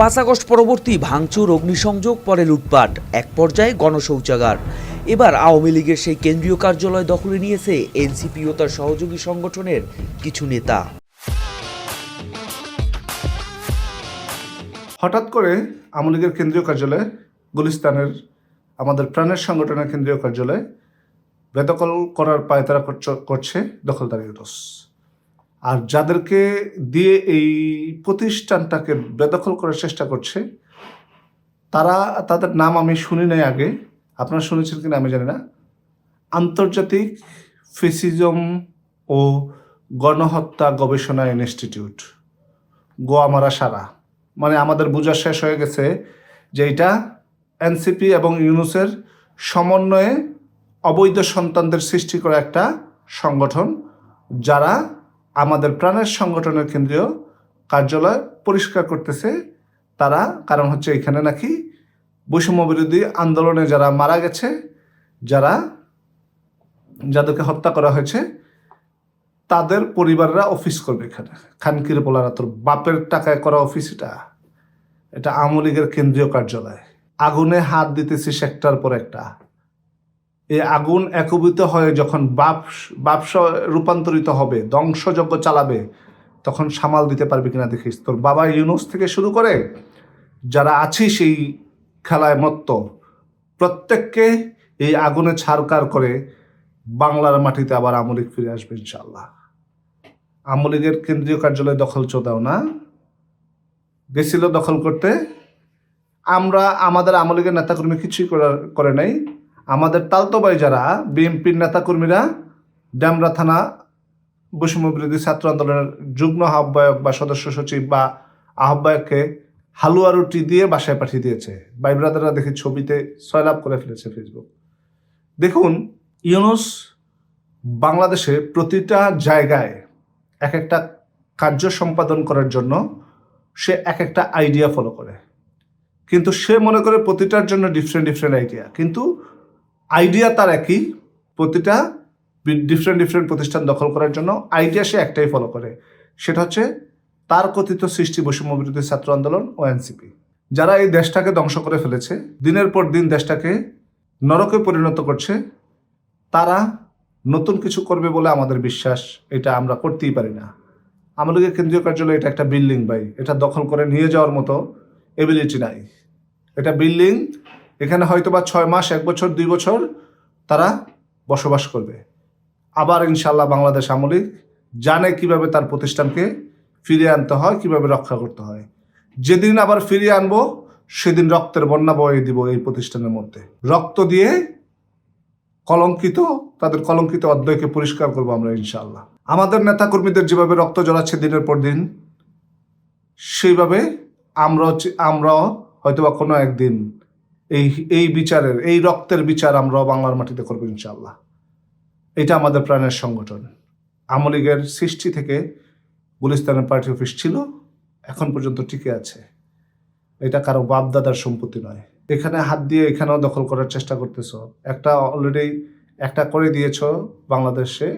পাঁচ আগস্ট পরবর্তী ভাঙচুর, অগ্নিসংযোগ, পরে লুটপাট, এক পর্যায়ে গণশৌচাগার। এবার আওয়ামী লীগের সেই কেন্দ্রীয় কার্যালয় দখলে নিয়েছে এনসিপি ও তার সহযোগী সংগঠনের কিছু নেতা। হঠাৎ করে আওয়ামী লীগের কেন্দ্রীয় কার্যালয়ে গুলিস্তানের, আমাদের প্রাণের সংগঠনের কেন্দ্রীয় কার্যালয়ে বেদখল করার পায়তারা করছ- করছে দখলদার ইউরোস আর যাদেরকে দিয়ে এই প্রতিষ্ঠানটাকে বেদখল করার চেষ্টা করছে, তারা, তাদের নাম আমি শুনি নাই আগে। আপনারা শুনেছেন কিনা আমি জানি না। আন্তর্জাতিক ফেসিজম ও গণহত্যা গবেষণা ইনস্টিটিউট, গোয়ামারা সারা। মানে আমাদের বোঝা শেষ হয়ে গেছে যে এটা এনসিপি এবং ইউনুসের সমন্বয়ে অবৈধ সন্তানদের সৃষ্টি করা একটা সংগঠন যারা আমাদের প্রাণের সংগঠনের কেন্দ্রীয় কার্যালয় পরিষ্কার করতেছে তারা, কারণ হচ্ছে এখানে নাকি বৈষম্য বিরোধী আন্দোলনে যারা মারা গেছে, যারা যাদেরকে হত্যা করা হয়েছে, তাদের পরিবাররা অফিস করবে এখানে। খানকির পোলারা, তোর বাপের টাকায় করা অফিস এটা। এটা আওয়ামী লীগের কেন্দ্রীয় কার্যালয়। আগুনে হাত দিতেছি সেক্টর পর একটা। এই আগুন একীভূত হয়ে যখন বাপ, বাপস রূপান্তরিত হবে, ধ্বংসযজ্ঞ চালাবে, তখন সামাল দিতে পারবে কিনা দেখিস তোর বাবা ইউনুস থেকে শুরু করে যারা আছি সেই খেলায় মত্ত, প্রত্যেককে এই আগুনে ছাড়কার করে বাংলার মাটিতে আবার আমলিক ফিরে আসবে ইনশাল্লাহ আমলিগের কেন্দ্রীয় কার্যালয় দখল চোদাও না, গেছিল দখল করতে। আমরা, আমাদের আমলিগের নেতাকর্মী কিছুই করে নাই। আমাদের তালতোবাই যারা, বিএনপির নেতাকর্মীরা ড্যামরা থানা বৈষম্য বিরোধী ছাত্র আন্দোলনের যুগ্ম আহ্বায়ক বা সদস্য সচিব বা আহ্বায়ককে হালুয়া রুটি দিয়ে বাসায় পাঠিয়ে দিয়েছে। ভাই ব্রাদাররা দেখি ছবিতে সয়লাভ করে ফেলেছে ফেসবুক দেখুন, ইউনুস বাংলাদেশে প্রতিটা জায়গায় এক একটা কার্য সম্পাদন করার জন্য সে এক একটা আইডিয়া ফলো করে। কিন্তু সে মনে করে প্রতিটার জন্য ডিফারেন্ট ডিফারেন্ট আইডিয়া কিন্তু আইডিয়া তার একই, প্রতিটা ডিফারেন্ট ডিফারেন্ট প্রতিষ্ঠান দখল করার জন্য আইডিয়া সে একটাই ফলো করে। সেটা হচ্ছে তার কথিত সৃষ্টি বৈষম্য বিরোধী ছাত্র আন্দোলন ও এনসিপি। যারা এই দেশটাকে ধ্বংস করে ফেলেছে, দিনের পর দিন দেশটাকে নরকে পরিণত করছে, তারা নতুন কিছু করবে বলে আমাদের বিশ্বাস, এটা আমরা করতেই পারি না। আমাদের কেন্দ্রীয় কার্যালয় এটা একটা বিল্ডিং ভাই, এটা দখল করে নিয়ে যাওয়ার মতো এবিলিটি নাই। এটা বিল্ডিং এখানে হয়তো বা ছয় মাস, এক বছর, দুই বছর তারা বসবাস করবে। আবার ইনশাল্লাহ বাংলাদেশ আমলিক জানে কীভাবে তার প্রতিষ্ঠানকে ফিরিয়ে আনতে হয়, কীভাবে রক্ষা করতে হয়। যেদিন আবার ফিরিয়ে আনব, সেদিন রক্তের বন্যা বয়ে দিব এই প্রতিষ্ঠানের মধ্যে। রক্ত দিয়ে কলঙ্কিত, তাদের কলঙ্কিত অধ্যায়কে পরিষ্কার করব আমরা ইনশাল্লাহ আমাদের নেতাকর্মীদের যেভাবে রক্ত জ্বলাচ্ছে দিনের পর দিন, সেইভাবে আমরা আমরাও হয়তোবা কোনো একদিন এই এই বিচারের, এই রক্তের বিচার আমরা বাংলার মাটিতে করব ইনশাল্লাহ এটা আমাদের প্রাণের সংগঠন। আমলিগের সৃষ্টি থেকে গুলিস্তানের পার্টি অফিস ছিল, এখন পর্যন্ত টিকে আছে। এটা কারও বাপদাদার সম্পত্তি নয়। এখানে হাত দিয়ে এখানেও দখল করার চেষ্টা করতেছ। একটা অলরেডি একটা করে দিয়েছ বাংলাদেশে,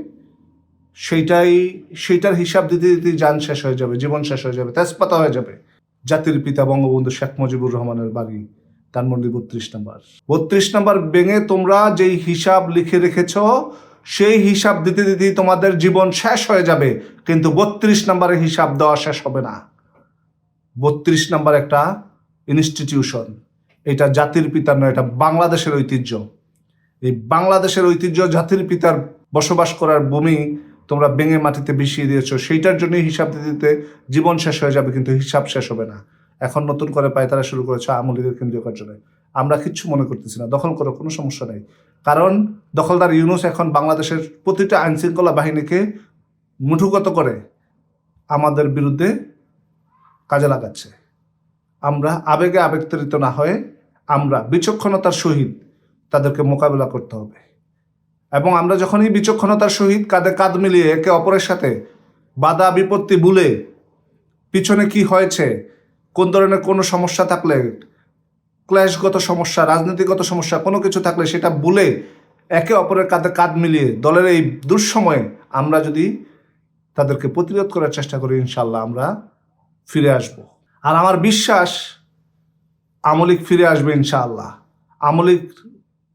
সেইটাই, সেইটার হিসাব দিতে দিতে যান শেষ হয়ে যাবে, জীবন শেষ হয়ে যাবে, তেজপাতা হয়ে যাবে। জাতির পিতা বঙ্গবন্ধু শেখ মুজিবুর রহমানের বাড়ি। ধানমন্ডি বত্রিশ নাম্বার। বত্রিশ নাম্বার বেঙে তোমরা যেই হিসাব লিখে রেখেছ, সেই হিসাব দিতে দিতেই তোমাদের জীবন শেষ হয়ে যাবে। কিন্তু বত্রিশ নাম্বারের হিসাব দেওয়া শেষ হবে না। বত্রিশ নাম্বার একটা ইনস্টিটিউশন এটা জাতির পিতার নয়, এটা বাংলাদেশের ঐতিহ্য। এই বাংলাদেশের ঐতিহ্য জাতির পিতার বসবাস করার ভূমি তোমরা বেঙে মাটিতে বিষিয়ে দিয়েছ। সেইটার জন্যই হিসাব দিতে দিতে জীবন শেষ হয়ে যাবে, কিন্তু হিসাব শেষ হবে না। এখন নতুন করে পায়তারা শুরু করেছে আমলিদের কেন্দ্রীয় কার্যালয়। আমরা কিচ্ছু মনে করতেছি না, দখল করো, কোনো সমস্যা নেই। কারণ দখলদার ইউনুস এখন বাংলাদেশের প্রতিটা আইন শৃঙ্খলা বাহিনীকে মুঠুগত করে আমাদের বিরুদ্ধে কাজে লাগাচ্ছে। আমরা আবেগে আবেগতাড়িত না হয়ে আমরা বিচক্ষণতার সহিত তাদেরকে মোকাবিলা করতে হবে। এবং আমরা যখনই বিচক্ষণতার সহিত কাঁধে কাঁধ মিলিয়ে একে অপরের সাথে বাধা বিপত্তি ভুলে পিছনে কি হয়েছে কোন ধরনের কোনো সমস্যা থাকলে ক্ল্যাশগত সমস্যা রাজনীতিগত সমস্যা, কোনো কিছু থাকলে সেটা বলে একে অপরের কাঁধে কাঁধ মিলিয়ে দলের এই দুঃসময়ে আমরা যদি তাদেরকে প্রতিরোধ করার চেষ্টা করি ইনশাল্লাহ আমরা ফিরে আসব। আর আমার বিশ্বাস, আমলিক ফিরে আসবে, ইনশাআল্লাহ। আমলিক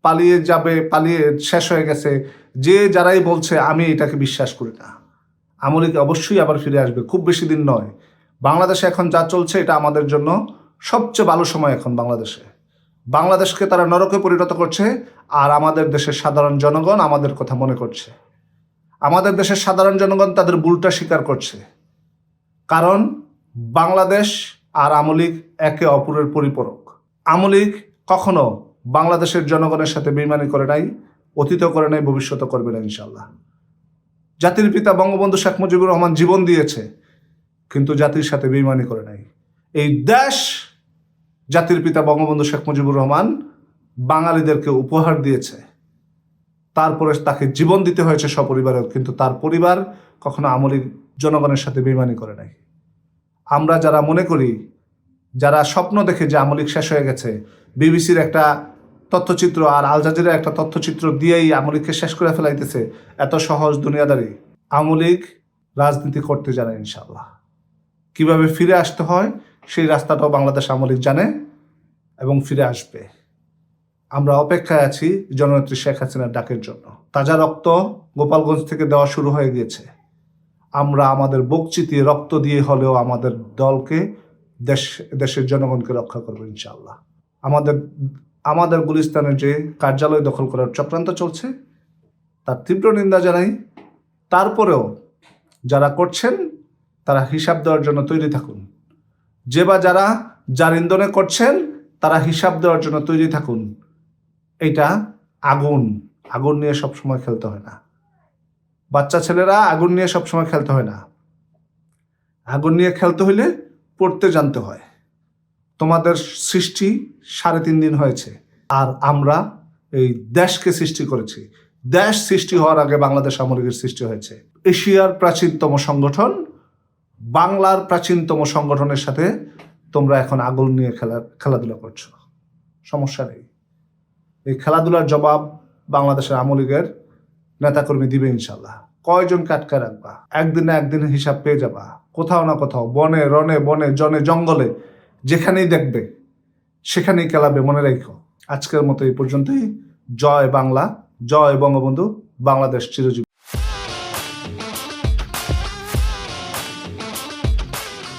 পালিয়ে যাবে, পালিয়ে শেষ হয়ে গেছে। যে যারাই বলছে, আমি এটাকে বিশ্বাস করি না। আমলিক অবশ্যই আবার ফিরে আসবে, খুব বেশি দিন নয়। বাংলাদেশে এখন যা চলছে, এটা আমাদের জন্য সবচেয়ে ভালো সময় এখন বাংলাদেশে। বাংলাদেশকে তারা নরকে পরিণত করছে, আর আমাদের দেশের সাধারণ জনগণ আমাদের কথা মনে করছে। আমাদের দেশের সাধারণ জনগণ তাদের ভুলটা স্বীকার করছে। কারণ বাংলাদেশ আর আমলিক একে অপরের পরিপূরক। আমলিক কখনো বাংলাদেশের জনগণের সাথে বেইমানি করে নাই অতীত করে নাই, ভবিষ্যতও করবে না ইনশাল্লাহ জাতির পিতা বঙ্গবন্ধু শেখ মুজিবুর রহমান জীবন দিয়েছে। কিন্তু জাতির সাথে বেইমানি করে নাই। এই দেশ, জাতির পিতা বঙ্গবন্ধু শেখ মুজিবুর রহমান বাঙালিদেরকে উপহার দিয়েছে। তারপরে তাকে জীবন দিতে হয়েছে সপরিবারেও, কিন্তু তার পরিবার কখনো আমলি জনগণের সাথে বেইমানি করে নাই। আমরা যারা মনে করি, যারা স্বপ্ন দেখে যে আমলিক শেষ হয়ে গেছে, বিবিসির একটা তথ্যচিত্র আর আল জাজিরার একটা তথ্যচিত্র দিয়েই আমলিককে শেষ করে ফেলাইতেছে, এত সহজ দুনিয়াদারি আমলিক রাজনীতি করতে জানে ইনশাল্লাহ কীভাবে ফিরে আসতে হয়, সেই রাস্তাটাও বাংলাদেশ আমলিক জানে এবং ফিরে আসবে। আমরা অপেক্ষায় আছি জননেত্রী শেখ হাসিনার ডাকের জন্য। তাজা রক্ত গোপালগঞ্জ থেকে দেওয়া শুরু হয়ে গিয়েছে। আমরা আমাদের বুক চিতিয়ে রক্ত দিয়ে হলেও আমাদের দলকে, দেশ, দেশের জনগণকে রক্ষা করব ইনশাআল্লাহ। আমাদের আমাদের গুলিস্তানের যে কার্যালয় দখল করার চক্রান্ত চলছে, তার তীব্র নিন্দা জানাই। তারপরেও যারা করছেন তারা হিসাব দেওয়ার জন্য তৈরি থাকুন। যে বা যারা যার ইন্ধনে করছেন, তারা হিসাব দেওয়ার জন্য তৈরি থাকুন। এটা আগুন। আগুন নিয়ে সবসময় খেলতে হয় না। বাচ্চা ছেলেরা আগুন নিয়ে সবসময় খেলতে হয় না। আগুন নিয়ে খেলতে হইলে পড়তে জানতে হয়। তোমাদের সৃষ্টি সাড়ে তিন দিন হয়েছে। আর আমরা এই দেশকে সৃষ্টি করেছি। দেশ সৃষ্টি হওয়ার আগে বাংলাদেশ সামরিকের সৃষ্টি হয়েছে। এশিয়ার প্রাচীনতম সংগঠন বাংলার প্রাচীনতম সংগঠনের সাথে তোমরা এখন আগুন নিয়ে খেলা, খেলাধুলা করছ। সমস্যা নেই। এই খেলাধুলার জবাব বাংলাদেশের আমলিগের নেতাকর্মী দিবে ইনশাল্লাহ কয়জনকে আটকে রাখবা? একদিন না একদিন হিসাব পেয়ে যাবা। কোথাও না কোথাও, বনে রনে বনে, জনে, জঙ্গলে, যেখানেই দেখবে, সেখানেই খেলাবে, মনে রেখো। আজকের মতো এই পর্যন্তই। জয় বাংলা, জয় বঙ্গবন্ধু, বাংলাদেশ চিরজীবী।